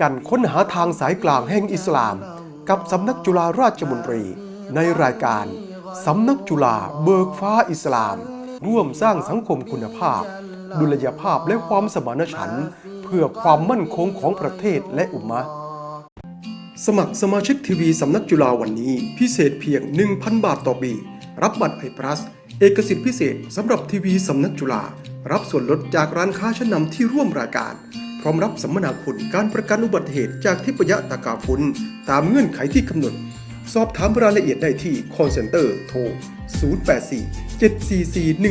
กันค้นหาทางสายกลางแห่งอิสลาม กับสำนักจุฬาราชมนตรี ในรายการสำนักจุฬาเบิกฟ้าอิสลาม ร่วมสร้างสังคมคุณภาพ ดุลยภาพและความสมานฉันท์เพื่อความมั่นคงของประเทศและอุมมะสมัครสมาชิกทีวีสำนักจุฬาวันนี้ พิเศษเพียง 1,000 บาทต่อปี รับบัตรไอพลัสเอกสิทธิพิเศษสำหรับทีวีสำนักจุฬารับส่วนลดจากร้านค้าชั้นนำที่ร่วมรายการ ร้อมรับสัมมนาคุณการประกันอุบัติเหตุจากทิพยตากาฟุนตามเงื่อนไขที่กำหนด สอบถามรายละเอียดได้ที่ call center โทร 084 744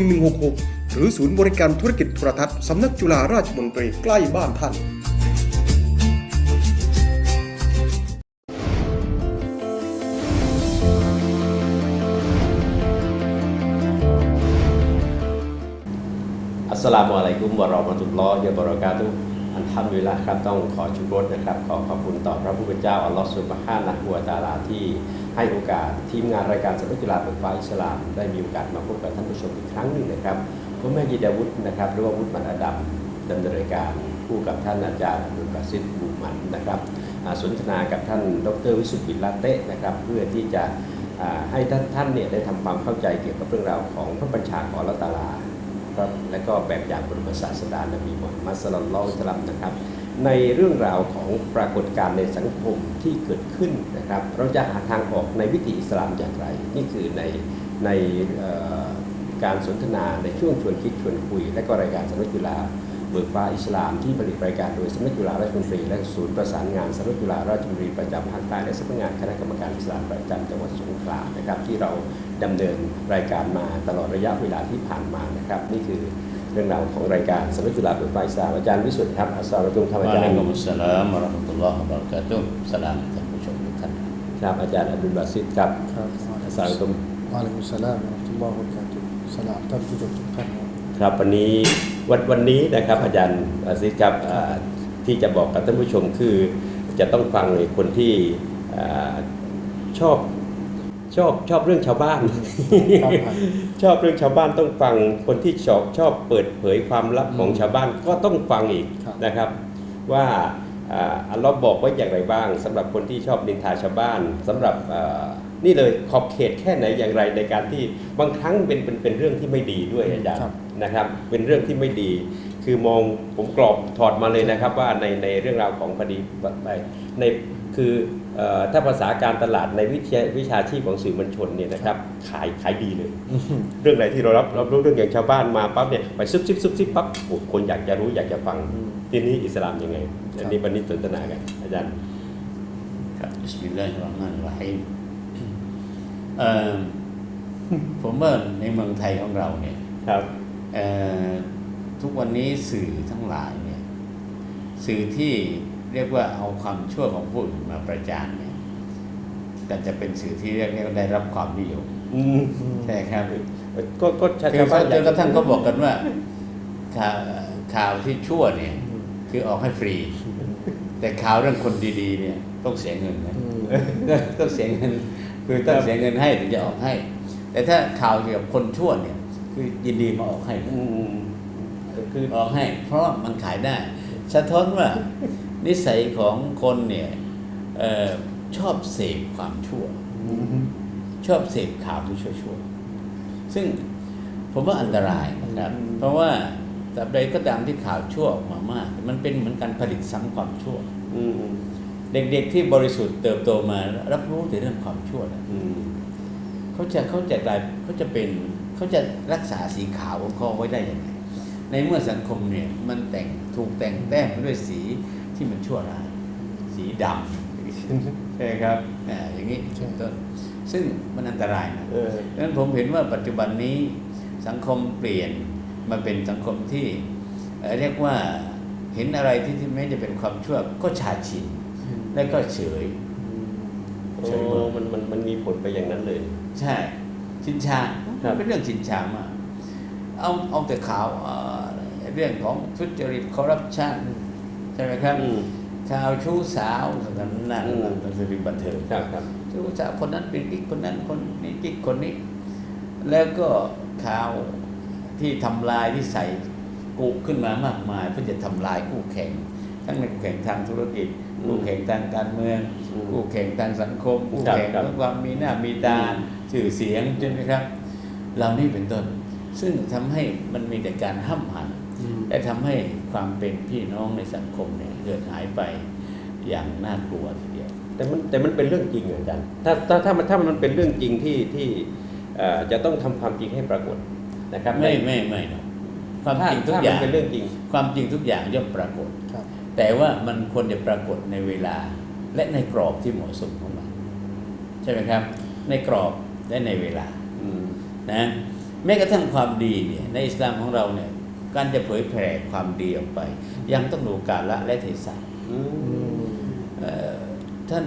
1166 หรือศูนย์บริการธุรกิจโทรทัศน์สำนักจุฬาราชมนตรีใกล้บ้านท่านอัสสลามุอะลัยกุมวะเราะมะตุลลอฮิวะบะเราะกาตุฮ์ อัลฮัมดุลิลละครับต้องขอชุกรสนะครับ ขอขอบคุณต่อพระผู้เป็นเจ้าอัลลอฮฺสุบฮานะฮูวตาลาที่ให้โอกาสทีมงานรายการสำนักกีฬาเปิดฟ้าอิสลาม ได้มีโอกาสมาพบกับท่านผู้ชมอีกครั้งหนึ่งนะครับผมแม่ยิดาวุฒินะครับหรือว่าวุฒิมันอดัมดำเนินรายการคู่กับท่านอาจารย์ดุลบาซิดบูมันนะครับสนทนากับท่านดรวิสุทธิ์บิลาเตะนะครับเพื่อที่จะให้ท่านท่านเนี่ยได้ทำความเข้าใจเกี่ยวกับเรื่องราวของพระบัญชาของอัลลอฮฺตาลา ครับและก็แบบอย่างบรมศาสดานบีมุฮัมมัดสลลัลลอฮุอะลัมนะครับ ในเรื่องราวของปรากฏการณ์ในสังคมที่เกิดขึ้นนะครับ เราจะหาทางออกในวิถีอิสลามอย่างไร นี่คือในในการสนทนาในช่วงชวนคิดชวนคุย และก็รายการสนุกจุฬา เบิกฟ้าอิสลามที่ผลิตรายการโดยสำนักจุฬาราชมนตรีและศูนย์ประสานงานสำนักจุฬาราชมนตรีประจำภาคใต้และสำนักงานคณะกรรมการอิสลามประจำจังหวัดสงขลานะครับที่เราดำเนินรายการมาตลอดระยะเวลาที่ผ่านมานะครับ นี่คือเรื่องราวของรายการสำนักจุฬาเบิกฟ้าอิสลามอาจารย์วิสุทธิ์ครับอัสสลามุอะลัยกุมครับอาจารวะอะลัยย์กุมุสสลามวะเราะห์มะตุลลอฮ์วะบะเราะกาตุฮ์สลามท่านผู้ชมทุกท่านครับอาจารย์อับดุลบาซิดครับครับอัสสลามุอะลัยกุมวะอะลัยกุมุสสลามวะเราะห์มะตุลลอฮ์วะบะเราะกาตุฮ์สลามท่านผู้ชมทุกท่านครับครับวันนี้ วันวันนี้นะครับอาจารย์อาซิดครับอ่าที่จะบอกกับท่านผู้ชมคือ จะต้องฟังในคนที่อ่าชอบชอบชอบเรื่องชาวบ้านครับชอบเรื่องชาวบ้านต้องฟังคนที่ชอบชอบเปิดเผยความลับของชาวบ้านก็ต้องฟังอีกครับนะครับว่าอ่าอัลลอฮ์บอกไว้อย่างไรบ้างสำหรับคนที่ชอบนินทาชาวบ้านสำหรับอ่า นี่เลยขอบเขตแค่ไหนอย่างไรในการที่บางครั้งเป็นเป็นเป็นเรื่องที่ไม่ดีด้วยอาจารย์ครับนะครับ เป็นเรื่องที่ไม่ดี คือมองผมกรอบถอดมาเลยนะครับว่าในในเรื่องราวของคดีไปในคือเอ่อถ้าภาษาการตลาดในวิชาวิชาชีพของสื่อมวลชนเนี่ยนะครับขายขายดีเลย เรื่องไหนที่เรารับรับรู้เรื่องอย่างชาวบ้านมาปั๊บเนี่ยไปซุบซิบซุบซิบปั๊บโอ้คนอยากจะรู้อยากจะฟังอืมที่นี้อิสลามยังไงครับอันนี้วันนี้สนทนากันอาจารย์ครับบิสมิลลาฮิรเราะห์มานิรเราะฮีมเอ่อ ผมว่าในเมืองไทยของเราเนี่ยครับเอ่อทุกวันนี้สื่อทั้งหลายเนี่ย สื่อที่เรียกว่าเอาความชั่วของผู้อื่นมาประจานเนี่ยแต่จะเป็นสื่อที่เรียกว่าได้รับความนิยมอืมใช่ครับก็ก็ชาคือชาวบ้านจนกระทั่งเขาบอกกันว่าข่าวข่าวที่ชั่วเนี่ย คือออกให้ฟรี แต่ข่าวเรื่องคนดี ๆ เนี่ย ต้องเสียเงินนะอืมต้องเสียเงิน คือต้องเสียเงินให้ถึงจะออกให้ แต่ถ้าข่าวเกี่ยวกับคนชั่วเนี่ย คือยินดีมาออกให้อืมคือออกให้ เพราะว่ามันขายได้ สะท้อนว่านิสัยของคนเนี่ยเออชอบเสพความชั่ว ชอบเสพข่าวที่ชั่วๆซึ่งผมว่าอันตรายนะครับอืมเพราะว่าตราบใดก็ตามที่ข่าวชั่วออกมามาก มันเป็นเหมือนการผลิตซ้ำความชั่วอืม เด็กๆที่บริสุทธิ์เติบโตมารับรู้แต่เรื่องความชั่วนะอืมเขาจะเขาจะกลายเขาจะเป็นเขาจะรักษาสีขาวของเขาไว้ได้ยังไงในเมื่อสังคมเนี่ยมันแต่งถูกแต่งแต้มไปด้วยสีที่มันชั่วร้ายสีดำใช่ไหมครับอ่าอย่างนี้เป็นต้นซึ่งมันอันตรายนะเออดังนั้นผมเห็นว่าปัจจุบันนี้สังคมเปลี่ยนมาเป็นสังคมที่เอ่อเรียกว่าเห็นอะไรที่ที่ไม่จะเป็นความชั่วก็ชาชิน และก็เฉยโอ้เฉยเมยมันมันมันมีผลไปอย่างนั้นเลย ใช่ ชินชาครับเป็นเรื่องชินชามากเอาเอาแต่ข่าวเอ่อเรื่องของทุจริตคอร์รัปชันใช่ไหมครับอืมข่าวชู้สาวนั่นนั่นอืมนั่นสื่อบันเทิงครับครับชู้สาวคนนั้นเป็นกิ๊กคนนั้นคนนี้กิ๊กคนนี้ แล้วก็ข่าวที่ทำลายที่ใส่กุขึ้นมามากมายเพื่อจะทำลายคู่แข่ง ทั้งในคู่แข่งทางธุรกิจอืม คู่แข่งทางการเมืองอืมคู่แข่งทางสังคม คู่ครับแข่งครับเรื่องความมีหน้ามีตาอืมชื่อเสียงใช่ไหมครับเหล่านี้เป็นต้น ซึ่งทำให้มันมีแต่การห้ำหันอืมและทำให้ความเป็นพี่น้องในสังคมเนี่ยเกิดหายไปอย่างน่ากลัวทีเดียวแต่มันแต่มันเป็นเรื่องจริงเหรออาจารย์ถ้าถ้าถ้ามันถ้ามันเป็นเรื่องจริงที่ที่เอ่อจะต้องทำความจริงให้ปรากฏนะครับ ไม่ในไม่ไม่หรอกความถ้าจริงทุกถ้าอมัย่านงเป็นเรื่องจริง ความจริงทุกอย่างย่อมปรากฏครับ แต่ว่ามันควรจะปรากฏในเวลา และในกรอบที่เหมาะสมของมัน ใช่ไหมครับ ในกรอบและในเวลาอืมนะแม้กระทั่งความดีเนี่ยในอิสลามของเราเนี่ยการจะเผยแผ่ความดีออกไป ยังต้องดูกาละและเทศะอืมอืมเอ่อท่าน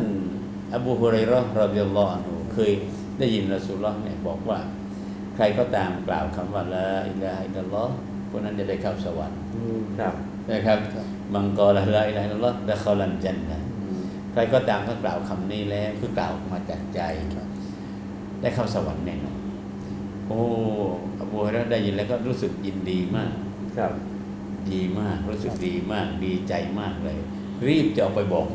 อบูฮุเรย์เราะห์รอฎิยัลลอฮุอันฮุเคยได้ยินรอสูลุลลอฮ์เนี่ยบอกว่า ใครก็ตามกล่าวคำว่าละอิลาฮะอิลลัลลอฮ์คนนั้นจะได้เข้าสวรรค์อืมครับ นะครับครับมังกรละละอิลาฮะอิลลัลลอฮ์ละเขาลันจันนะห์อืมใครก็ตามถ้ากล่าวคำนี้แล้วคือกล่าวมาจากใจครับได้เข้าสวรรค์แน่นอนโอ้อบูฮุเรย์เราะห์ได้ยินแล้วก็รู้สึกยินดีมาก ครับ ดีมาก รู้สึกดีมาก ดีใจมากเลย รีบจะออกไปบอก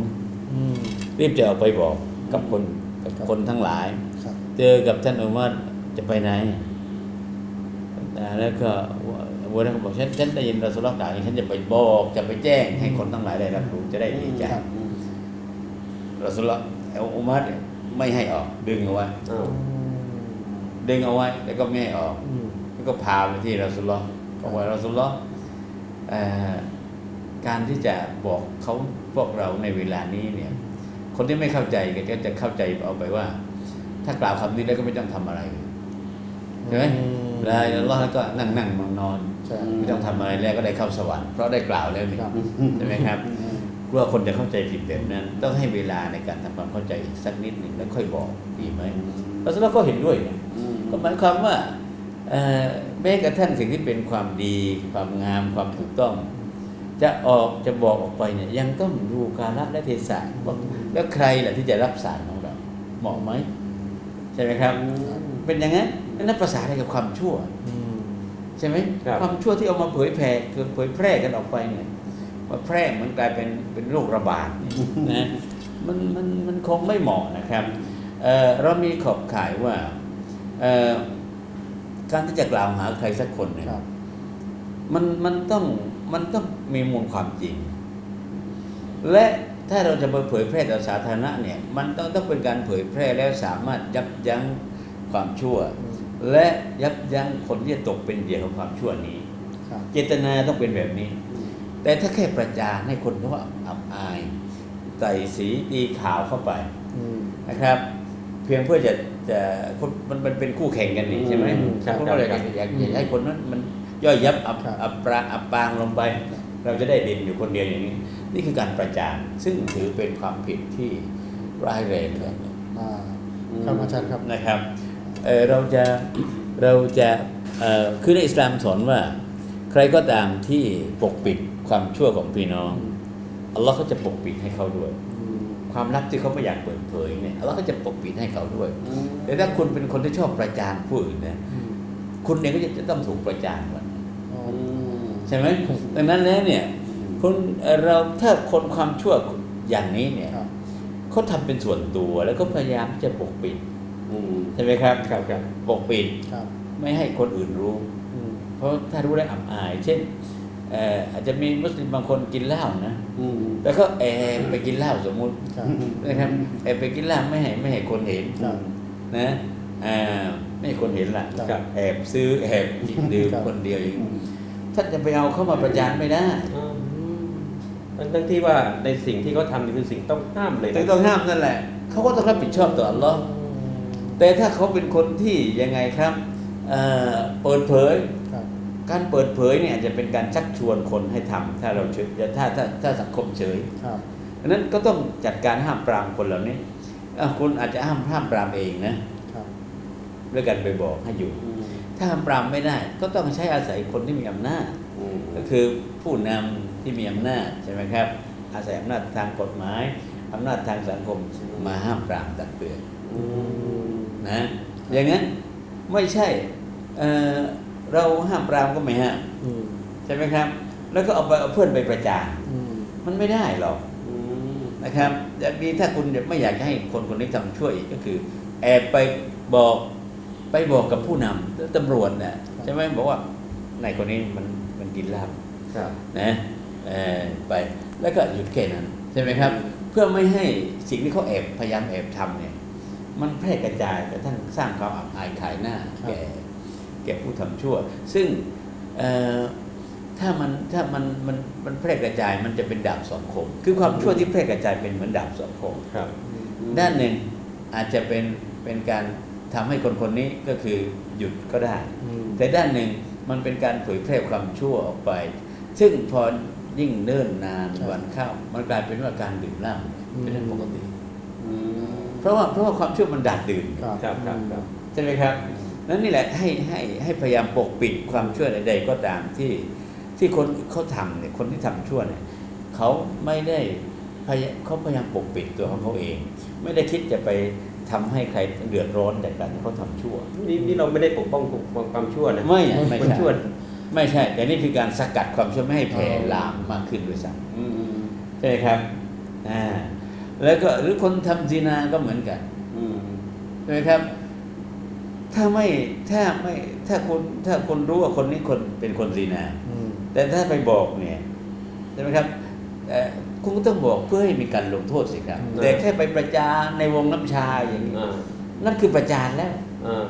อืมรีบจะออกไปบอกกับคนกับครับคนทั้งหลายครับเจอกับท่านอุมัรจะไปไหนอ่าแล้วก็ วัวนั้นก็บอกฉันฉันได้ยินเราสุลกล่าวอย่างนี้ฉันจะไปบอกจะไปแจ้งให้คนทั้งหลายได้รับรู้จะได้ดีใจครับอืมเราสุลเอาอุมัรเนี่ยไม่ให้ออก ดึงเอาไว้อ้าวดึงเอาไว้ แล้วก็ไม่ให้ออกอืมแล้วก็พาไปที่เราสุลลอฮ์บอกว่าเราสุลลอฮ์เอ่อการที่จะบอกเขาพวกเราในเวลานี้เนี่ย คนที่ไม่เข้าใจก็จะเข้าใจเอาไปว่า ถ้ากล่าวคำนี้แล้วก็ไม่ต้องทำอะไรใช่ไหมอืมแล้วเราแล้วก็นั่งนั่งนอนนอนใช่ ไม่ต้องทำอะไรแล้วก็ได้เข้าสวรรค์เพราะได้กล่าวแล้วนี่ครับใช่ไหมครับกลัวคนจะเข้าใจผิดแบบนั้น ต้องให้เวลาในการทำความเข้าใจอีกสักนิดหนึ่งแล้วค่อยบอกดีไหมแล้วสุลลอฮ์ก็เห็นด้วยนะอืมก็หมายความว่าเอ่อแม้กระทั่งสิ่งที่เป็นความดี ความงามความถูกต้อง จะออกจะบอกออกไปเนี่ยยังต้องดูกาลและเทศะว่าแล้วใครล่ะที่จะรับสารของเราเหมาะไหมใช่ไหมครับ เป็นอย่างนั้นนั่นภาษาอะไรกับความชั่วอืม ใช่ไหมครับความชั่วที่เอามาเผยแผ่คือเผยแพร่กันออกไปเนี่ยมาแพร่มันกลายเป็นเป็นโรคระบาดเนี่ยนะมันมันมันคงไม่เหมาะนะครับเอ่อเรามีขอบข่ายว่าเอ่อการที่จะกล่าวหาใครสักคนเนี่ยครับมันมันต้องมันต้องมีมูลความจริง และถ้าเราจะมาเผยแพร่ต่อสาธารณะเนี่ย มันต้องต้องเป็นการเผยแพร่แล้วสามารถยับยั้งความชั่วอืม และยับยั้งคนที่จะตกเป็นเหยื่อของความชั่วนี้ครับเจตนาต้องเป็นแบบนี้ แต่ถ้าแค่ประจานให้คนเขาอับอายใส่สีตีข่าวเข้าไปอืมนะครับ เพียงเพื่อจะจะคนมันมันเป็นคู่แข่งกันนี่ใช่ไหมอืมครับคนก็เลยครับอยากอยากให้คนนั้นมันย่อยยับอับครับอับปรางอับปางลงไป เราจะได้เด่นอยู่คนเดียวอย่างนี้ นี่คือการประจานซึ่งถือเป็นความผิดที่ร้ายแรงเลยอ่าครับอาจารย์ครับนะครับ เอ่อเราจะเราจะเอ่อคือในอิสลามสอนว่า ใครก็ตามที่ปกปิดความชั่วของพี่น้องอัลลอฮ์ก็จะปกปิดให้เขาด้วยอืมความลับที่เขาไม่อยากเปิดเผยเนี่ยอัลลอฮ์ก็จะปกปิดให้เขาด้วยอืมแต่ถ้าคุณเป็นคนที่ชอบประจานผู้อื่นเนี่ยอืมคุณเองก็จะจะต้องถูกประจานก่อนอ๋ออืมใช่ไหมดังนั้นแล้วเนี่ยคนเอ่อเราถ้าคนความชั่วอย่างนี้เนี่ยครับเขาทำเป็นส่วนตัวแล้วก็พยายามที่จะปกปิดอืม ใช่ไหมครับครับครับปกปิดครับ ไม่ให้คนอื่นรู้อืมเพราะถ้ารู้แล้วอับอาย เช่นเอ่ออาจจะมีมุสลิมบางคนกินเหล้านะอืมแล้วก็แอบไปกินเหล้าสมมุติครับนะครับแอบไปกินเหล้าไม่ให้ไม่ให้คนเห็นครับนะอ่าไม่ให้คนเห็นล่ะครับแอบซื้อแอบกินดื่มครับคนเดียวอย่างนี้ท่านจะไปเอาเข้ามาประจานไม่ได้อืมทั้งทั้งที่ว่าในสิ่งที่เขาทำนี่คือสิ่งต้องห้ามเลยแต่นะต้องห้ามนั่นแหละเขาก็ต้องรับผิดชอบต่ออัลลอฮ์ แต่ถ้าเขาเป็นคนที่ยังไงครับเอ่อเปิดเผยครับการเปิดเผยเนี่ยจะเป็นการชักชวนคนให้ทำถ้าเราเฉยถ้าถ้าถ้าสังคมเฉยครับดังนั้นก็ต้องจัดการห้ามปรามคนเหล่านี้อะคุณอาจจะห้ามห้ามปรามเองนะครับด้วยกันไปบอกให้อยู่อืมถ้าห้ามปรามไม่ได้ ก็ต้องใช้อาศัยคนที่มีอำนาจอืมก็คือผู้นำที่มีอำนาจใช่ไหมครับ อาศัยอำนาจทางกฎหมายอำนาจทางสังคมมาห้ามปรามตักเตือนอืม นะอย่างนั้นไม่ใช่เอ่อเราห้ามปรามก็ไม่ห้ามอืมใช่ไหมครับ แล้วก็เอาไปเอาเพื่อนไปประจานอืมมันไม่ได้หรอกอืมนะครับอย่างนี้ถ้าคุณไม่อยากจะให้คนคนนี้ทำชั่วอีกก็คือ แอบไปบอกไปบอกกับผู้นำตำรวจน่ะใช่ไหมบอกว่านายคนนี้มันมันกินเหล้าครับนะเอ่อไปแล้วก็หยุดแค่นั้นใช่ไหมครับ เพื่อไม่ให้สิ่งที่เขาแอบพยายามแอบทำเนี่ย มันแพร่กระจายกระทั่งสร้างความอับอายขายหน้าแก่แก่ผู้ทำชั่ว ซึ่งเอ่อถ้ามันถ้ามันมันมันแพร่กระจายมันจะเป็นดาบสองคม คือความชั่วที่แพร่กระจายเป็นเหมือนดาบสองคมครับ ด้านหนึ่งอาจจะเป็นเป็นการทำให้คนคนนี้ก็คือหยุดก็ได้อืมแต่ด้านหนึ่งมันเป็นการเผยแพร่ความชั่วออกไป ซึ่งพอยิ่งเนิ่นนานครับวันเข้า มันกลายเป็นว่าการดื่มเหล้าอืมเป็นเรื่องปกติอืม เพราะว่าเพราะว่าความชั่วมันดัดดื่มครับครับครับครับใช่ไหมครับนั่นนี่แหละให้ให้ให้พยายามปกปิดความชั่วใดๆก็ตามที่ที่คนเขาทำเนี่ยคนที่ทำชั่วเนี่ยเขาไม่ได้พยายเขาพยายามปกปิดตัวของเขาเอง ไม่ได้คิดจะไปทำให้ใครเดือดร้อนจากการที่เขาทำชั่วนี่นี่เราไม่ได้ปกป้องความชั่วนะไม่ไม่คนใช่ชั่วไม่ใช่ แต่นี่คือการสกัดความชั่วไม่ให้แผ่ลามมากขึ้นด้วยซ้อืมอืมำใช่ไหมครับอ่า แล้วก็หรือคนทำซีนาก็เหมือนกันอืมใช่ไหมครับ ถ้าไม่ถ้าไม่ถ้าคนถ้าคนรู้ว่าคนนี้คนเป็นคนซีนาอืมแต่ถ้าไปบอกเนี่ยใช่ไหมครับเอ่อคุณก็ต้องบอกเพื่อให้มีการลงโทษสิครับ แต่แค่ไปประจานในวงน้ำชาอย่างนี้อ่านั่นคือประจานแล้วอ่า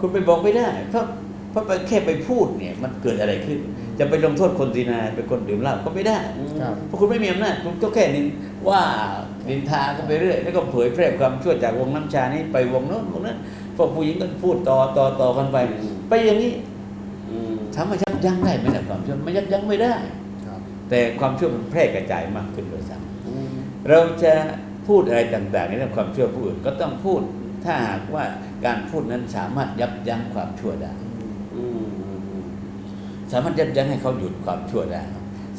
คุณไปบอกไม่ได้ เพราะเพราะไปแค่ไปพูดเนี่ย มันเกิดอะไรขึ้น จะไปลงโทษคนซีนาเป็นคนดื่มเหล้าก็ไม่ได้ครับเพราะคุณไม่มีอำนาจคุณก็แค่นินว่านินทากันไปเรื่อยแล้วก็เผยแพร่ความชั่วจากวงน้ำชานี้ไปวงโน้นวงนั้นพวกผู้หญิงก็พูดต่อต่อต่อกันไป ไปอย่างนี้อืมถามว่ายับยั้งได้ไหมล่ะความชั่วไม่ยับยั้งไม่ได้ครับแต่ความชั่วมันแพร่กระจายมากขึ้นโดยซ้อืมำเราจะพูดอะไรต่างๆในเรื่องความชั่วผู้อื่นก็ต้องพูดถ้าหากว่าการพูดนั้นสามารถยับยั้งความชั่วได้อืมอืมอืม สามารถยับยั้งให้เขาหยุดความชั่วได้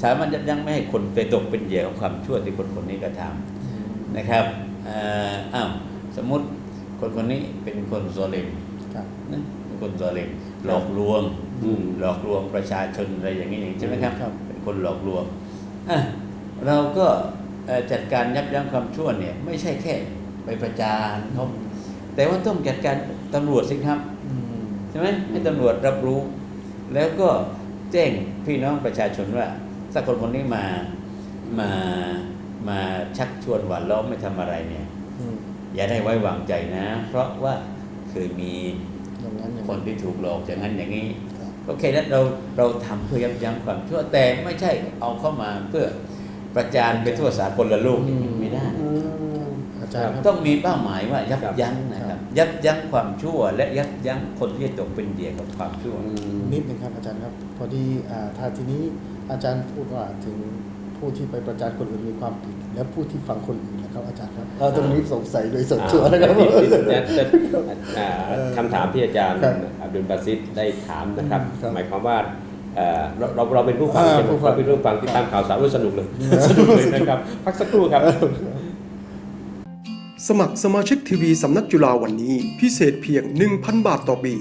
สามารถยับยั้งไม่ให้คนไปตกเป็นเหยื่อของความชั่วที่คนคนนี้กระทำนะครับเอ่ออ้าวสมมติคนคนนี้เป็นคนโซเลมครับนะเป็นคนโซเลมหลอกลวงอืมหลอกลวงประชาชนอะไรอย่างนี้ใช่ไหมครับครับเป็นคนหลอกลวงอะเราก็เอ่อจัดการยับยั้งความชั่วเนี่ยไม่ใช่แค่ไปประจานเขาแต่ว่าต้องจัดการตำรวจสิครับอืมใช่ไหมให้ตำรวจรับรู้ แล้วก็ แจ้งพี่น้องประชาชนว่าถ้าคนคนนี้มามามาชักชวนหวานล้อมไม่ทำอะไรเนี่ยอืมอย่าได้ไว้วางใจนะ เพราะว่าเคยมีอย่างนั้นอย่างคนที่ถูกหลอกอย่างนั้นอย่างนี้ครับก็แค่นั้นเราเราทำเพื่อยับยั้งความชั่วแต่ไม่ใช่เอาเข้ามาเพื่อประจานไปทั่วสากลละโลกอย่างนี้ไม่ได้ ต้องมีเป้าหมายว่ายับยั้งนะคครัรับบยับยั้งความชั่ว และยับยั้งคนที่จะตกเป็นเหยื่อกับความชั่วอืมนิดหนึ่งครับอาจารย์ครับ พอดีอ่าถ้าทีนี้อาจารย์พูดว่าถึงผู้ที่ไปประจานคนอื่นมีความผิด แล้วผู้ที่ฟังคนอื่นนะครับอาจารย์ครับเอ่อตรงนี้สงสัยโดยส่วนตัวนะครับอ่าที่ที่อ่าคำถามที่อาจารย์ครับอับดุลบาซิดได้ถามนะครับครับหมายความว่าเอ่อเราเราเราเป็นผู้ฟังอ่าใช่ไหมผู้ฟังเราเป็นผู้ฟังที่ตามข่าวสารรู้สนุกเลยสนุกเลยนะครับ พักสักครู่ครับ สมัครสมาชิกทีวีสำนักจุฬาวันนี้ พิเศษเพียง 1,000 บาทต่อปี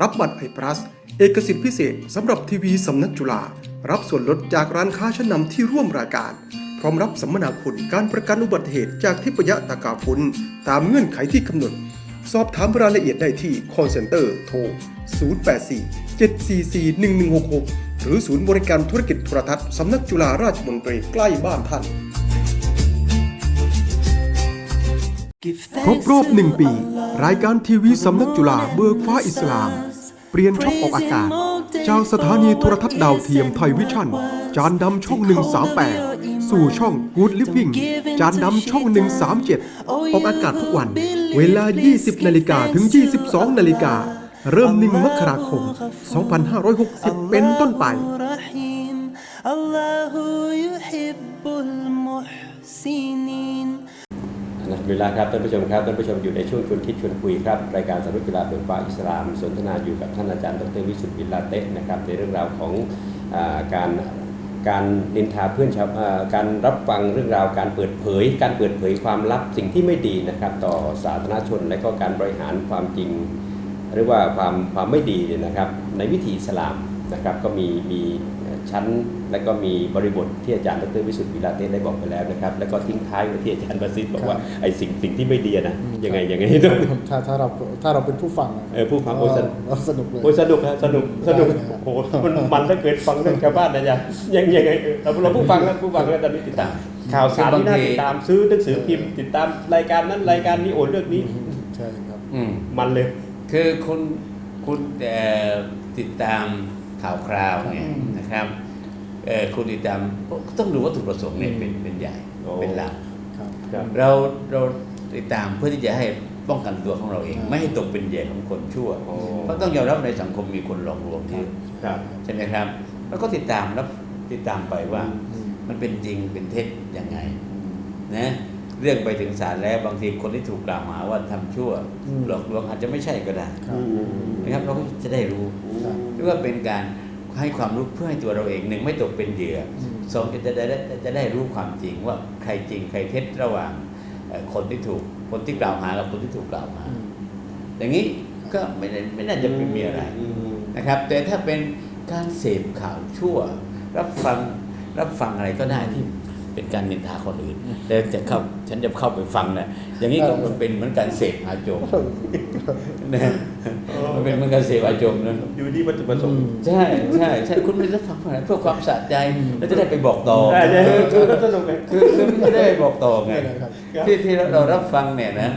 รับบัตรไอพลัสเอกสิทธิพิเศษสำหรับทีวีสำนักจุฬารับส่วนลดจากร้านค้าชั้นนำที่ร่วมรายการ พร้อมรับสัมมนาคุณการประกันอุบัติเหตุจากทิพยตากาฟุนตามเงื่อนไขที่กำหนด สอบถามรายละเอียดได้ที่ call center โทร 084 744 1166 หรือศูนย์บริการธุรกิจโทรทัศน์สำนักจุฬาราชมนตรีใกล้บ้านท่าน ครบรอบหนึ่งปี รายการทีวีสำนักจุฬาเบิกฟ้าอิสลาม เปลี่ยนช่องออกอากาศ จากสถานีโทรทัศน์ดาวเทียมไทยวิชั่น จานดำช่อง 138 สู่ช่อง Good Living จานดำช่อง 137 ออกอากาศทุกวัน เวลา 20 นาฬิกาถึง 22 นาฬิกา เริ่ม 1 มกราคม 2560 เป็นต้นไป رحيم الله يحب المحسنين นะเวลาครับท่านผู้ชมครับท่านผู้ชมอยู่ในช่วงชวนคิดชวนคุยครับรายการสรุปกีฬาเบิกฟ้าอิสลามสนทนาอยู่กับท่านอาจารย์ดรวิสุทธิ์วิลาเตะนะครับในเรื่องราวของอการการนินทาเพื่อนชาวการรับฟังเรื่องราวการเปิดเผย การเปิดเผยความลับสิ่งที่ไม่ดีนะครับต่อสาธารณชนและก็การบริหารความจริง หรือว่าความความไม่ดีเนี่ยนะครับในวิถีอิสลามนะครับก็มีมี ชั้น และก็มีบริบทที่อาจารย์ดรวิสุทธิ์วิลาเต้ได้บอกไปแล้วนะครับ แล้วก็ทิ้งท้ายไว้ที่อาจารย์ประสิทธิ์บอกว่าไอ้สิ่งสิ่งที่ไม่ดีอะนะอืมยังไงครับยังไงต้องถ้าถ้าเราถ้าเราเป็นผู้ฟังะครับเออผู้ฟังโอ้ยสนุกเออสนุกเลยโอ้ยสนุกครับสนุกสนุกได้เลยครับโอ้โหมันมันถ้าเกิดฟังเรื่องชาวบ้านนะจ๊ะยังยังไงเออเราเราผู้ฟังแล้วผู้ฟังแล้วตอนนี้ติดตามข่าวสารที่น่าติดตามซื้อหนังสือพิมพ์ติดตามรายการนั้นรายการนี้โอ้เรื่องนี้ใช่ครับอืมมันเลย คือคุณคุณเอ่อติดตาม ข่าวคราวเนี่ยอืมนะครับเอ่อคุณติดตามก็ต้องดูวัตถุประสงค์เนี่ยเป็นเป็นใหญ่โอ้เป็นหลักครับครับเราเราติดตามเพื่อที่จะให้ป้องกันตัวของเราเองครับไม่ให้ตกเป็นเหยื่อของคนชั่วโอ้เพราะต้องยอมรับในสังคมมีคนหลอกลวงเยอะครับใช่ไหมครับ แล้วก็ติดตามรับติดตามไปว่าอืมมันเป็นจริงเป็นเท็จยังไงนะ เรื่องไปถึงศาลแล้วบางทีคนที่ถูกกล่าวหาว่าทำชั่วอืมหลอกลวงอาจจะไม่ใช่ก็ได้ครับนะครับเราก็จะได้รู้ครับหรือว่าเป็นการให้ความรู้เพื่อให้ตัวเราเองหนึ่งไม่ตกเป็นเหยื่ออมสองจะได้ได้จะได้รู้ความจริงว่าใครจริงใครเท็จระหว่างเอ่อคนที่ถูกคนที่กล่าวหากับคนที่ถูกกล่าวหาอืมอย่างนี้ก็ไม่ได้ไม่น่าจะเป็นมีอะไรนะครับ แต่ถ้าเป็นการเสพข่าวชั่ว รับฟังรับฟังอะไรก็ได้ที่ เป็นการนินทาคนอื่นแต่จะเข้าฉันจะเข้าไปฟังนะอย่างนี้ก็มันเป็นเหมือนการเสพอาโจมนะมันเป็นเหมือนการเสพอาโจมนะอยู่ที่วัตถุประสงค์ใช่ใช่ใช่คุณไม่รับฟังเพื่ออะไรเพื่อความสะใจแล้วจะได้ไปบอกต่อใช่ใช่คือก็สนุกไงคือคือไม่ได้ไปบอกต่อไงได้เลยครับที่ที่เราเรารับฟังเนี่ยนะ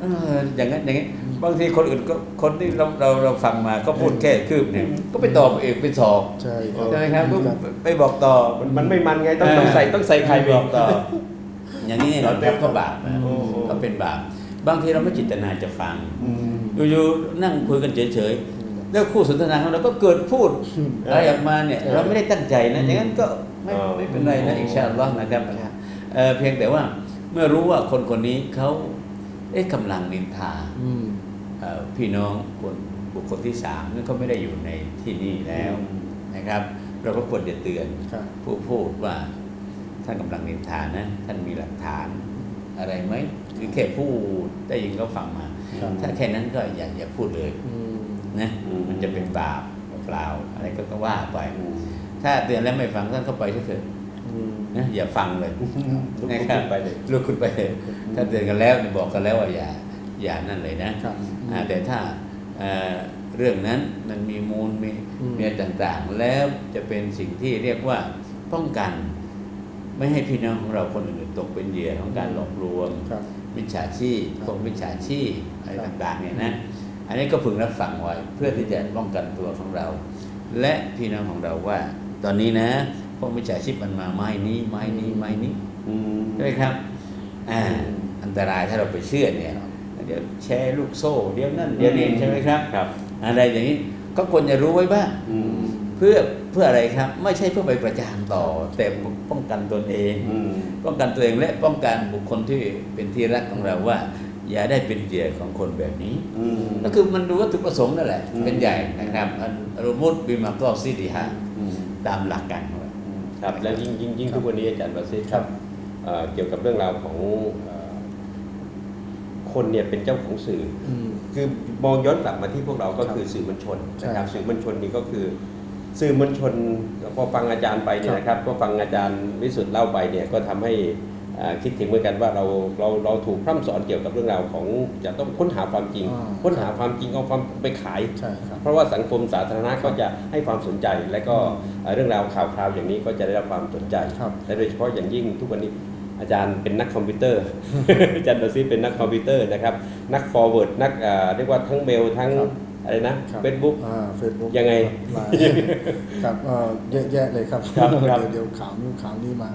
เอออย่างนั้นอย่างนี้ บางทีคนอื่นก็คนที่เราเราเราฟังมาก็พูดแค่คืบเนี่ยก็ไปตอบเองไปสอบใช่ครับใช่ไหมครับก็ไปบอกต่อมันมันไม่มันไงต้องต้องใส่ต้องใส่ไข่ไปบอกต่อ อย่างนี้เราครับก็บาปนะโอ้โหก็เป็นบาปบางทีเราไม่จิตนาจะฟังอืมอยู่ๆนั่งคุยกันเฉยๆแล้วคู่สนทนาของเราก็เกิดพูดอะไรออกมาเนี่ยเออเราไม่ได้ตั้งใจนะอย่างนั้นก็ไม่เออไม่เป็นไรนะอินชาอัลลอฮ์นะครับเอ่อเพียงแต่ว่าเมื่อรู้ว่าคนคนนี้เขาเอ๊ะกำลังนินทาอืมเอ่อ พี่น้องคนบุคคลที่สามนั่นเขาไม่ได้อยู่ในที่นี่แล้วนะครับ เราก็ควรจะเตือนครับผู้พูดว่าท่านกำลังนินทานะ ท่านมีหลักฐานอะไรไหมหรือแค่พูดได้ยินก็ฟังมาครับถ้าแค่นั้นก็อย่าอย่าพูดเลยอืมนะอืมมันจะเป็นบาปเปล่าๆอะไรก็ก็ว่าไป ถ้าเตือนแล้วไม่ฟังท่านเข้าไปเถอะอืมนะอย่าฟังเลยลุกนะครับขึ้นไปเลยลุกขึ้นไปเลยถ้าเตือนกันแล้วบอกกันแล้วว่าอย่า อย่านั่นเลยนะครับอ่าแต่ถ้าเอ่อเรื่องนั้นมันมีมูลมีอืมมีอะไรต่างๆ แล้วจะเป็นสิ่งที่เรียกว่าป้องกัน ไม่ให้พี่น้องของเราคนอื่นๆตกเป็นเหยื่อของการหลอกลวงครับมิจฉาชีพครับพวกมิจฉาชีพอะไรครับต่างๆเนี่ยนะอันนี้ก็พึงรับฟังไว้เพื่อที่จะป้องกันตัวของเรา และพี่น้องของเราว่า ตอนนี้นะพวกมิจฉาชีพมันมาไม้นี้ไม้นี้ไม้นี้อืมใช่ไหมครับอ่าอันตรายถ้าเราไปเชื่อเนี่ยครับ เดี๋ยวแชร์ลูกโซ่ เดี๋ยวนั่นเดี๋ยวนี้ใช่ไหมครับครับอะไรอย่างนี้ก็ควรจะรู้ไว้บ้างอืมเพื่อเพื่ออะไรครับ ไม่ใช่เพื่อไปประจานต่อ แต่ป้องกันตนเองอืมป้องกันตัวเองและป้องกันบุคคลที่เป็นที่รักของเราว่า อย่าได้เป็นเหยื่อของคนแบบนี้อืมก็คือมันดูวัตถุประสงค์นั่นแหละอืมเป็นใหญ่นะครับอันอรุมุตบิมาก็ซิดิฮะอืมตามหลักการของเราครับแล้วยิ่งยิ่งยิ่งทุกวันนี้อาจารย์ประสิทธิ์ครับเอ่อเกี่ยวกับเรื่องราวของเอ่อ คนเนี่ยเป็นเจ้าของสื่ออืมคือมองย้อนกลับมาที่พวกเราก็ครับคือสื่อมวลชนใช่นะครับสื่อมวลชนนี่ก็คือ สื่อมวลชนพอฟังอาจารย์ไปเนี่ยนะครับก็ฟังอาจารย์วิสุทธ์เล่าไปเนี่ยก็ทำให้อ่าคิดถึงเหมือนกันว่าเราเราเราถูกพร่ำสอนเกี่ยวกับเรื่องราวของจะต้องค้นหาความจริงอ่าค้นหาความจริงเอาความไปขายใช่ครับเพราะว่าสังคมสาธารณะก็จะให้ความสนใจ และก็เอ่อเรื่องราวข่าวคราวอย่างนี้ก็จะได้รับความสนใจครับและโดยเฉพาะอย่างยิ่งทุกวันนี้ อาจารย์เป็นนักคอมพิวเตอร์ อาจารย์ดอซี่เป็นนักคอมพิวเตอร์นะครับ นัก forward นักเอ่อเรียกว่าทั้งเมลทั้งครับอะไรนะครับเฟซบุ๊กอ่าเฟซบุ๊กยังไงครับเอ่อเยอะแยะเลยครับครับครับเดี๋ยวเดี๋ยวข่าวนู้นข่าวนี้มา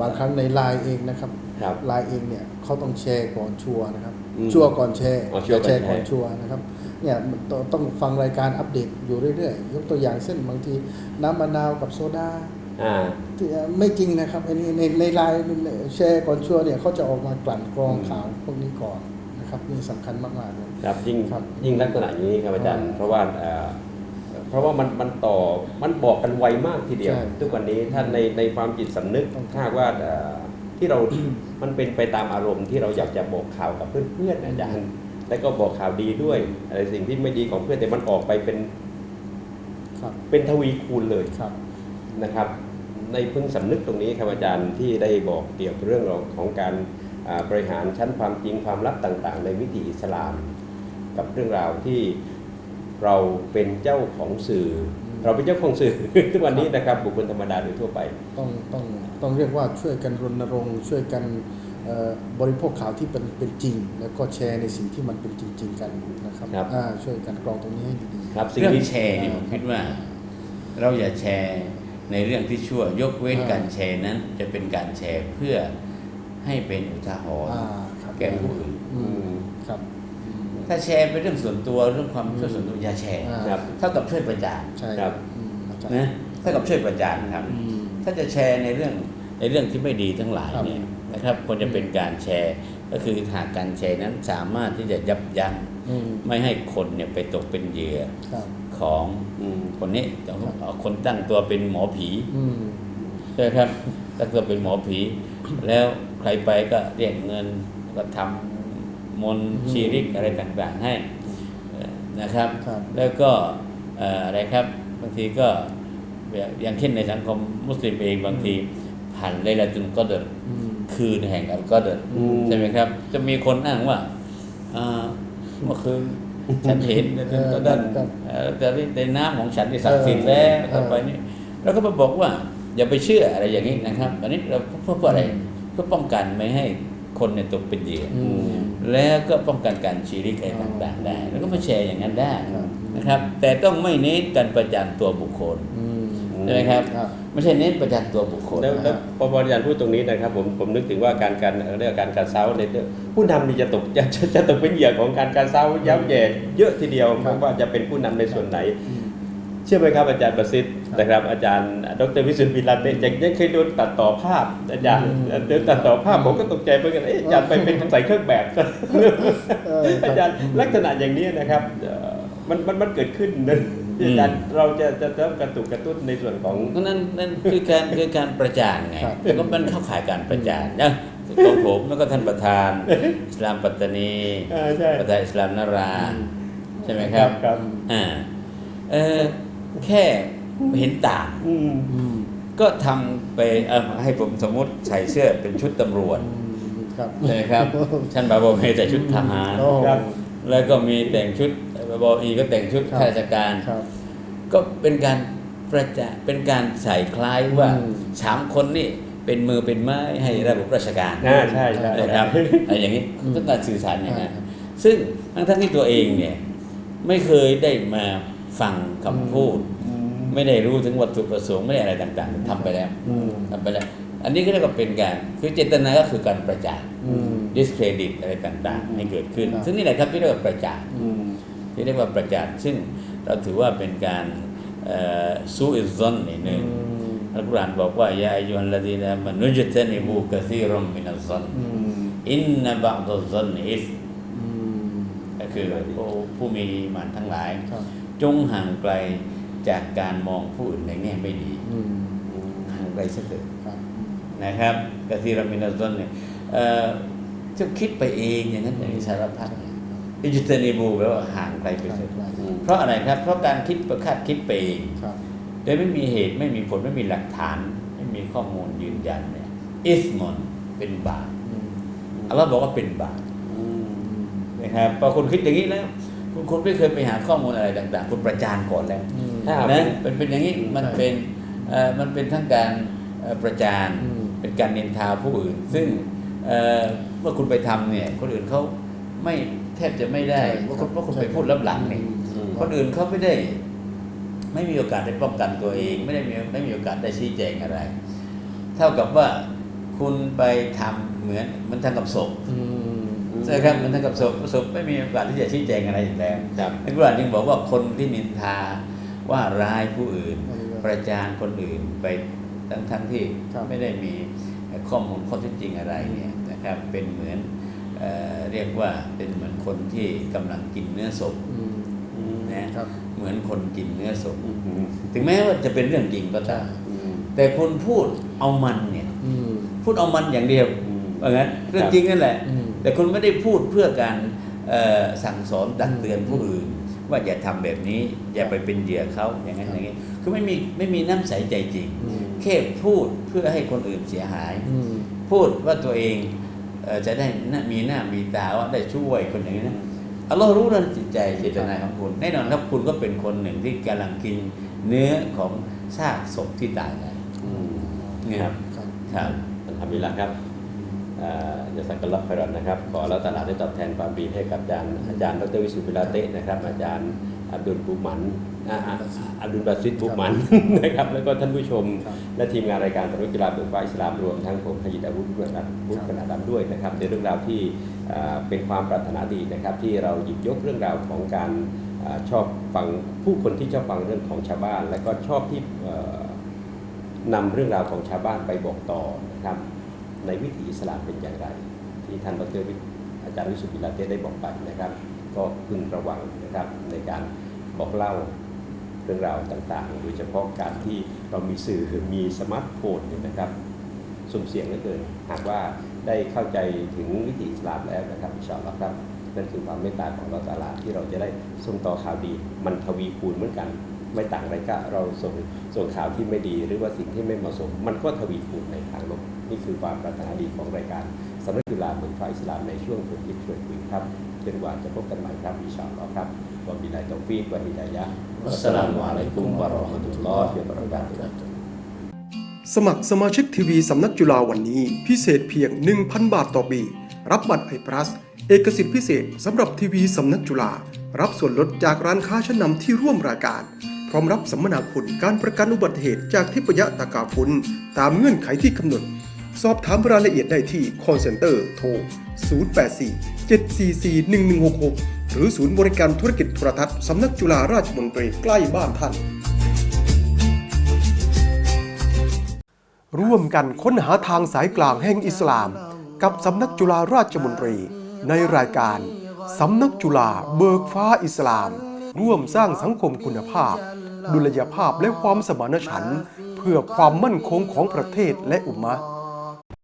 บางครั้งในไลน์เองนะครับครับไลน์เองเนี่ยเขาต้องแชร์ก่อนชัวร์นะครับอืมชัวร์ก่อนแชร์อ๋อชัวร์ก่อนแชร์ก่อนแชร์ชัวร์นะครับเนี่ยมันต้องต้องฟังรายการอัปเดตอยู่เรื่อยๆ ยกตัวอย่างเช่นบางทีน้ำมะนาวกับโซดาอ่าที่ ไม่จริงนะครับอันนี้ในในไลน์แชร์ก่อนชัวร์เนี่ยเขาจะออกมากลั่นกรองข่าวพวกนี้ก่อนนะครับนี่สำคัญมากๆเลยครับยิ่งครับยิ่งลักษณะอย่างนี้ครับอาจารย์อ่าเพราะว่าเอ่อเพราะว่ามันมันต่อมันบอกกันไวมากทีเดียวใช่ทุกวันนี้ถ้าในในความจิตสำนึกต้องถ้าหากว่าเอ่อที่เรา มันเป็นไปตามอารมณ์ที่เราอยากจะบอกข่าวกับเพื่อนๆอาจารย์แล้วก็บอกข่าวดีด้วยอะไรสิ่งที่ไม่ดีของเพื่อนแต่มันออกไปเป็นครับเป็นทวีคูณเลยครับนะครับ ในพึงสำนึกตรงนี้ครับอาจารย์ที่ได้บอกเกี่ยวกับเรื่องของการอ่าบริหารชั้นความจริงความลับต่างๆ ในวิถีอิสลาม กับเรื่องราวที่เราเป็นเจ้าของสื่อ เราเป็นเจ้าของสื่อทุกวันนี้นะครับบุคคลธรรมดาโดยทั่วไป ต้องต้องต้องเรียกว่าช่วยกันรณรงค์ช่วยกันเอ่อบริโภคข่าวที่เป็นเป็นจริง แล้วก็แชร์ในสิ่งที่มันเป็นจริง ๆ กันนะครับครับอ่าช่วยกันกรองตรงนี้ให้ดีครับสิ่งเรื่องที่แชร์เนี่ยผมคิดว่า เราอย่าแชร์ ในเรื่องที่ชั่วยกเว้นอ่าการแชร์นั้น จะเป็นการแชร์เพื่อให้เป็นอุทาหรณ์อ่าครับแก่ผู้อื่นอืมครับอืมถ้าแชร์เป็นเรื่องส่วนตัวเรื่องความเชื่อส่วนตัวอย่าแชร์อ่าครับเท่ากับช่วยประจานใช่ครับอืมอาจารย์นะเท่ากับช่วยประจานครับอืมถ้าจะแชร์ในเรื่องในเรื่องที่ไม่ดีทั้งหลายครับเนี่ยนะครับควรจะเป็นการแชร์ก็คือหากการแชร์นั้นสามารถที่จะยับยั้งอืมไม่ให้คนเนี่ยไปตกเป็นเหยื่อครับ ของอืมคนนี้เอาคนตั้งตัวเป็นหมอผีอืมใช่ไหมครับตั้งตัวเป็นหมอผี แล้วใครไปก็เรียกเงินก็ทำมนต์ชีริกอะไรต่างๆให้เอ่อนะครับครับ แล้วก็เอ่ออะไรครับบางทีก็อย่างเช่นในสังคมมุสลิมเองบางทีผ่านไลลาตุนก็เดรอืมคืนแห่งอัลก็เดรอืมใช่ไหมครับ จะมีคนอ้างว่าอ่าเมื่อคืน ฉันเห็นในตุนก็เดรครับเอ่อแต่ในน้ำของฉันที่ศักดิ์สิทธิ์แล้วเออต่อไปนี้แล้วก็มาบอกว่า อย่าไปเชื่ออะไรอย่างนี้นะครับ อันนี้เราเพื่อเพื่ออะไรเพื่อป้องกันไม่ให้คนเนี่ยตกเป็นเหยื่อออืมแล้วก็ป้องกันการชีริกอะไรต่าง ๆ ได้ แล้วก็มาแชร์อย่างนั้นได้ครับนะครับ แต่ต้องไม่เน้นการประจานตัวบุคคลอืม ใช่ไหมครับ ครับ ไม่ใช่เน้นประจานตัวบุคคลแล้วแล้วพออาจารย์พูดตรงนี้นะครับผมผมนึกถึงว่าการการเรื่องการการเซ้าในเรื่องผู้นำนี่จะตกจะจะจะตกเป็นเหยื่อของการการเซ้าย้ำแย่เยอะทีเดียวครับไม่ว่าจะเป็นผู้นำในส่วนไหนอืมเชื่อไหมครับอาจารย์ประสิทธิ์ครับนะครับ อาจารย์ดรวิสุทธิ์บิลาเต้ยังยังเคยโดนตัดต่อภาพ อาจารย์อืมโดนตัดต่อภาพผมก็ตกใจเหมือนกันเอ๊ะอาจารย์ไปเป็นใส่เครื่องแบบ เออครับ อาจารย์ลักษณะอย่างนี้นะครับเอ่อมันมันมันเกิดขึ้นนะ ที่อาจารย์เราจะจะเริ่มกระตุกกระตุ้นในส่วนของก็นั่นนั่นคือการคือการประจานไงครับแต่ก็มันเข้าข่ายการประจานนะของผมแล้วก็ท่านประธานอิสลามปัตตานีเออใช่ประธานอิสลามนารา ใช่ไหมครับครับอ่าเออแค่เห็นต่างอืมอืมก็ทำไปเออให้ผมสมมติใส่เสื้อเป็นชุดตำรวจอืมครับใช่ไหมครับท่านบาบอเมใส่ชุดทหารโอ้ครับแล้วก็มีแต่งชุด บาบออีก็แต่งชุดครับข้าราชการครับก็เป็นการประจาเป็นการใส่คล้ายว่าอืมสามคนนี่เป็นมือเป็นไม้ให้ระบบราชการอ่าใช่ใช่นะครับอะไรอย่างนี้ต้องการสื่อสารอย่างนั้นอ่าซึ่งทั้งทั้งที่ตัวเองเนี่ยไม่เคยได้มาฟังคำพูดอืมไม่ได้รู้ถึงวัตถุประสงค์ไม่ได้อะไรต่างๆทำไปแล้วอืมทำไปแล้ว อันนี้ก็เรียกว่าเป็นการคือเจตนาก็คือการประจานอืม discredit อะไรต่างๆ ให้เกิดขึ้นครับซึ่งนี่แหละครับที่เรียกว่าประจานอืม ที่เรียกว่าประจานซึ่งเราถือว่าเป็นการซูอิซอนนี่หนึ่งอืมอัลกุรอานบอกว่ายาอายุฮัลลดีนะมันนุจตนิบูกะซีรอมมินัซซอนอืมอินนะบะดซอนอิสอืมก็คือผู้ผู้มีอีหมันทั้งหลายครับจงห่างไกลจากการมองผู้อื่นในแง่ไม่ดีอืมห่างไกลสักเถิดครับนะครับกะซีรอมมินัซซอนเนี่ยเอ่อจะคิดไปเองอย่างนั้นอย่างนี้สารพัด อิจตนิบูแปลว่าห่างไกลไปเถิดครับเพราะอะไรครับ เพราะการคิดประคาดคิดไปเองครับโดยไม่มีเหตุไม่มีผลไม่มีหลักฐาน ไม่มีข้อมูลยืนยันเนี่ยอิสมอนเป็นบาปอืมอัลลอฮ์บอกว่าเป็นบาปอืมนะครับพอคุณคิดอย่างนี้แล้วคุณคุณไม่เคยไปหาข้อมูลอะไรต่าง ๆ คุณประจานก่อนแล้วอืมถ้านะเป็นเป็นอย่างนี้มันใช่เป็นเอ่อมันเป็นทั้งการเอ่อประจานอืมเป็นการนินทาผู้อื่น ซึ่งเอ่อเมื่อคุณไปทำเนี่ยคนอื่นเขาไม่ แทบจะไม่ได้ใช่เพราะครัคุณบเพราะคุณใช่ไปพูดลับหลังนี่อืมคนอื่นเขาไม่ได้ ไม่มีโอกาสได้ป้องกันตัวเอง ไม่ได้มีไม่มีโอกาสได้ชี้แจงอะไร เท่ากับว่าคุณไปทำเหมือนมันทำกับศพอืมใช่ครับมันทำกับศพศพไม่มีโอกาสที่จะชี้แจงอะไรอีกแล้วครับอัลกุรอานจึงบอกว่าคนที่นินทาว่าร้ายผู้อื่นอืมประจานคนอื่นไปทั้งทั้งที่ครับไม่ได้มีข้อมูลข้อเท็จจริงอะไรเนี่ยนะครับเป็นเหมือนเอ่อเรียกว่าเป็นเหมือน คนที่กำลังกินเนื้อศพอืมอืมนะครับเหมือนคนกินเนื้อศพอืมถึงแม้ว่าจะเป็นเรื่องจริงก็ตามอืมแต่คุณพูดเอามันเนี่ยอืมพูดเอามันอย่างเดียวอืมว่างั้นเรื่องจริงนั่นแหละอืมแต่คุณไม่ได้พูดเพื่อการเอ่อสั่งสอนตักเตือนผู้อื่น ว่าอย่าทำแบบนี้อย่าไปเป็นเหยื่อเขาอย่างนั้นอย่างนี้คคือไม่มีไม่มีน้ำใสใจจริงแค่พูดเพื่อให้คนอื่นเสียหายอืมพูดว่าตัวเองเอ่อ จะได้หน้ามีหน้ามีตาว่าได้ช่วยคนอย่างนี้นะอัลลอฮ์รู้เรื่องจิตใจเจตนาของคุณ แน่นอนครับคุณก็เป็นคนหนึ่งที่กำลังกินเนื้อของซากศพที่ตายแล้วอืมเนี่ยครับครับครับอัลฮัมดุลิลละครับอ่าจะสักการะไฟรอนนะครับ ขอแล้วตลาดได้ตอบแทนความดีให้กับอาจารย์อาจารย์ดรวิสุทธิ์วิลาเตะนะครับ อาจารย์อับดุลบุหมัน อ่าอ่าอับดุลบาซิดบุหมันนะครับแล้วก็ท่านผู้ชมครับและทีมงานรายการตรุกีฬาเบิกฟ้าอิสลามรวมทั้งผมขยิดอาวุธด้วยนะครับวุฒิขนาดดำด้วยนะครับในเรื่องราวที่อ่าเป็นความปรารถนาดีนะครับ ที่เราหยิบยกเรื่องราวของการอาชอบฟังผู้คนที่ชอบฟังเรื่องของชาวบ้าน และก็ชอบที่เอ่อนำเรื่องราวของชาวบ้านไปบอกต่อนะครับในวิถีอิสลามเป็นอย่างไร ที่ท่านดรวิอาจารย์วิสุทธิลาเต้ได้บอกไปนะครับ ก็พึงระวังนะครับในการบอกเล่า เรื่องราวต่างๆ โดยเฉพาะการที่เรามีสื่อมีสมาร์ทโฟนเนี่ยนะครับสุ่มเสี่ยงเหลือเกินหากว่าได้เข้าใจถึงวิถีอิสลามแล้วนะครับอิชาอัลลอฮ์ครับนั่นคือความเมตตาของเราตาลาที่เราจะได้ส่งต่อข่าวดี มันทวีคูณเหมือนกัน ไม่ต่างอะไรก็เราส่งส่งข่าวที่ไม่ดี หรือว่าสิ่งที่ไม่เหมาะสม มันก็ทวีคูณในทางลบนี่คือความปรารถนาดีของรายการสำนักจุฬาเมืองฟ้าอิสลามในช่วงฝึกคิดช่วยคุยครับจนกว่าจะพบกันใหม่ครับอิชาอัลลอฮ์ครับ วะบิลลาฮิตอฟีกวะฮิดายะฮ์วัสสลามุอะลัยกุมวะเราะห์มะตุลลอฮิวะบะเราะกาตุฮ์สมัครสมาชิกทีวีสำนักจุฬาวันนี้ พิเศษเพียง 1,000 บาทต่อปี รับบัตรไอพลัสเอกสิทธิพิเศษสำหรับทีวีสำนักจุฬารับส่วนลดจากร้านค้าชั้นนำที่ร่วมรายการ พร้อมรับสัมมนาคุณการประกันอุบัติเหตุจากทิพยตากาฟุนตามเงื่อนไขที่กำหนด สอบถามรายละเอียดได้ที่ call center โทร 084 744 1166 หรือศูนย์บริการธุรกิจโทรทัศน์สำนักจุฬาราชมนตรีใกล้บ้านท่าน ร่วมกันค้นหาทางสายกลางแห่งอิสลาม กับสำนักจุฬาราชมนตรี ในรายการสำนักจุฬาเบิกฟ้าอิสลาม ร่วมสร้างสังคมคุณภาพ ดุลยภาพและความสมานฉันท์เพื่อความมั่นคงของประเทศและอุมมะ